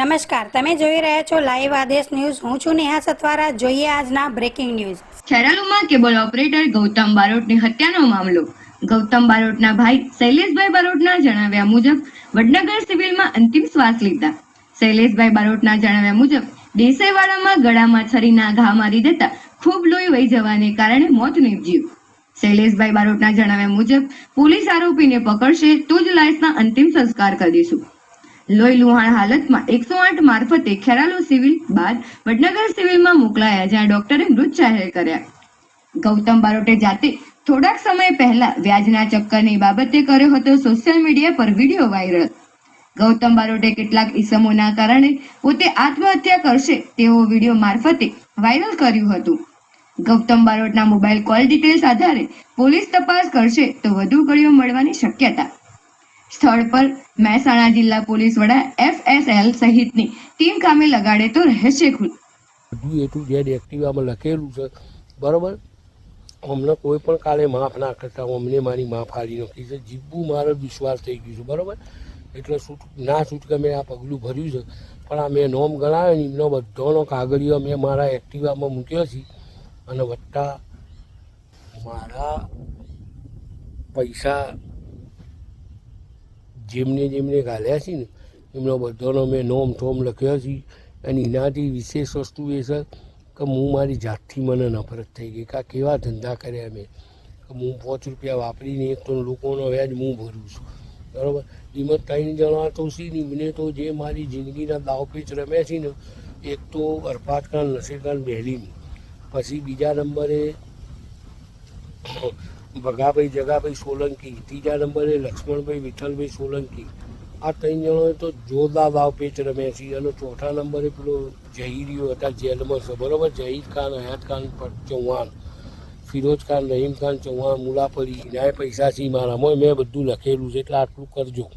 નમસ્કાર, તમે જોઈ રહ્યા છો લાઈવ આદેશ ન્યૂઝ. હું છું નેહા સતવારા જોઈએ આજના બ્રેકિંગ ન્યૂઝ ખેરાલુમાં કેબલ ઓપરેટર ગૌતમ બારોટની હત્યાનો મામલો. ગૌતમ બારોટના ભાઈ શૈલેષભાઈ બારોટના જણાવ્યા મુજબ વડનગર સિવિલમાં અંતિમ શ્વાસ લીધા. શૈલેષભાઈ બારોટના જણાવ્યા મુજબ દેસાઈવાડામાં ગળામાં છરીના ઘા મારી દેતા ખૂબ લોહી વહી જવાને કારણે મોત નીપજ્યું. શૈલેષભાઈ બારોટના જણાવ્યા મુજબ પોલીસ આરોપીને પકડશે તો જ લાશના અંતિમ સંસ્કાર કરીશું. લોહી લુહાણ હાલતમાં એકસો આઠ મારફતે ખેરાલુ સિવિલ બાદ વડનગર સિવિલમાં મોકલાયા જ્યાં ડોક્ટરે મૃત જાહેર કર્યા. ગૌતમ બારોટે જાતે થોડાક સમય પહેલા વ્યાજના ચક્કરની બાબતે કર્યો હતો સોશિયલ મીડિયા પર વીડિયો વાયરલ. ગૌતમ બારોટે કેટલાક ઈસમોના કારણે પોતે આત્મહત્યા કરશે તેવો વીડિયો મારફતે વાયરલ કર્યું હતું. ગૌતમ બારોટના મોબાઈલ કોલ ડિટેલ્સ આધારે પોલીસ તપાસ કરશે તો વધુ ગળીઓ મળવાની શક્યતા સ્થળ પર મહેસાણા જિલ્લા પોલીસ વડા એફએસએલ સહિતની ટીમ કામે લગાડે તો રહેશે ખુલ બધું એટલું જેડ એક્ટિવામાં લખેલું છે. બરાબર? અમને કોઈ પણ કાલે માફ ના કરતા અમને મારી માફ હારી નથી છે. જીવવું મારો વિશ્વાસ થઈ ગયું છે, બરાબર? એટલે છૂટ ના છૂટકે મેં આ પગલું ભર્યું છે. પણ આ મેં નોમ ગણાવ્યો ને એમનો બધાનો કાગળિયો મેં મારા એક્ટિવામાં મૂક્યો છે. અને વત્તા મારા પૈસા જેમને જેમને ગાલ્યા છે ને, એમનો બધાનો મેં નોમ ઠોમ લખ્યો છે. અને એનાથી વિશેષ વસ્તુ એ છે કે હું મારી જાતથી મને નફરત થઈ ગઈ. કે આ કેવા ધંધા કર્યા મેં. કે હું પાંચ રૂપિયા વાપરીને એક તો લોકોનો વ્યાજ હું ભરું છું. બરાબર? એમાં ત્રણ જણા તો છે ને મને તો જે મારી જિંદગીના દાવપેચ રમ્યા છે ને, એક તો અરફાત ખાન, નસીર ખાન બેહલીની પછી બીજા નંબરે ભગાભાઈ જગાભાઈ સોલંકી, ત્રીજા નંબરે લક્ષ્મણભાઈ, વિઠ્ઠલભાઈ સોલંકી. આ ત્રણ જણોએ તો જોરદાર દાવ પેચ રમ્યા છે અને ચોથા નંબરે પેલો જહીરીઓ હતા જેલમાં છે. બરાબર? જહીર ખાન, હયાત ખાન ચૌહાણ. ફિરોજ ખાન, રહીમ ખાન, ચૌહાણ મુલાફરી એનાય પૈસા છે મારામાં મેં બધું લખેલું છે. એટલે આટલું કરજો.